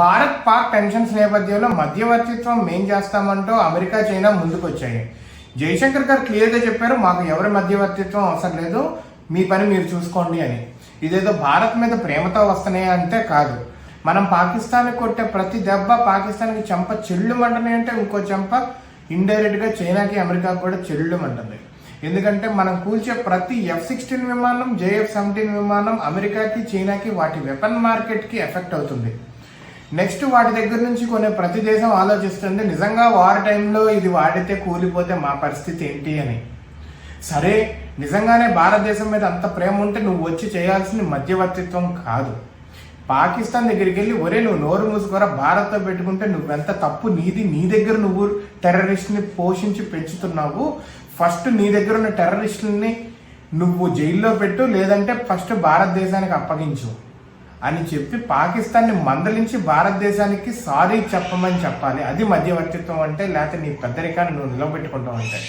Bharat Pak tensions నేపథ్యంలో మధ్యవర్తిత్వం మేం చేస్తామంటూ అమెరికా చైనా ముందుకొచ్చాయి. జైశంకర్ గారు క్లియర్గా చెప్పారు మాకు ఎవరి మధ్యవర్తిత్వం అవసరం లేదు మీ పని మీరు చూసుకోండి అని. ఇదేదో భారత్ మీద ప్రేమతో వస్తున్నాయి అంటే కాదు. మనం పాకిస్తాన్కి కొట్టే ప్రతి దెబ్బ పాకిస్తాన్కి చెంప చెల్లుమంటనే అంటే ఇంకో చెంప ఇండైరెక్ట్గా చైనాకి అమెరికాకి కూడా చెల్లుమంటుంది. ఎందుకంటే మనం కూల్చే ప్రతి ఎఫ్ సిక్స్టీన్ విమానం జేఎఫ్ సెవెంటీన్ విమానం అమెరికాకి చైనాకి వాటి వెపన్ మార్కెట్కి ఎఫెక్ట్ అవుతుంది. నెక్స్ట్ వాటి దగ్గర నుంచి కొనే ప్రతి దేశం ఆలోచిస్తుంది నిజంగా వార్ టైంలో ఇది వాడితే కూలిపోతే మా పరిస్థితి ఏంటి అని. సరే నిజంగానే భారతదేశం మీద అంత ప్రేమ ఉంటే నువ్వు వచ్చి చేయాల్సింది మధ్యవర్తిత్వం కాదు. పాకిస్తాన్ దగ్గరికి వెళ్ళి ఒరే నువ్వు నోరు మూసుకోరా భారత్తో పెట్టుకుంటే నువ్వెంత తప్పు నీది నీ దగ్గర నువ్వు టెర్రరిస్ట్ని పోషించి పెంచుతున్నావు. ఫస్ట్ నీ దగ్గర ఉన్న టెర్రరిస్టుల్ని నువ్వు జైల్లో పెట్టు లేదంటే ఫస్ట్ భారతదేశానికి అప్పగించు. అని చెప్పి పాకిస్తాన్ని మందలించి భారతదేశానికి సారీ చెప్పమని చెప్పాలి. అది మధ్యవర్తిత్వం అంటే లేకపోతే నీ పెద్దరికాన్ని నువ్వు నిలబెట్టుకుంటావు అంటే.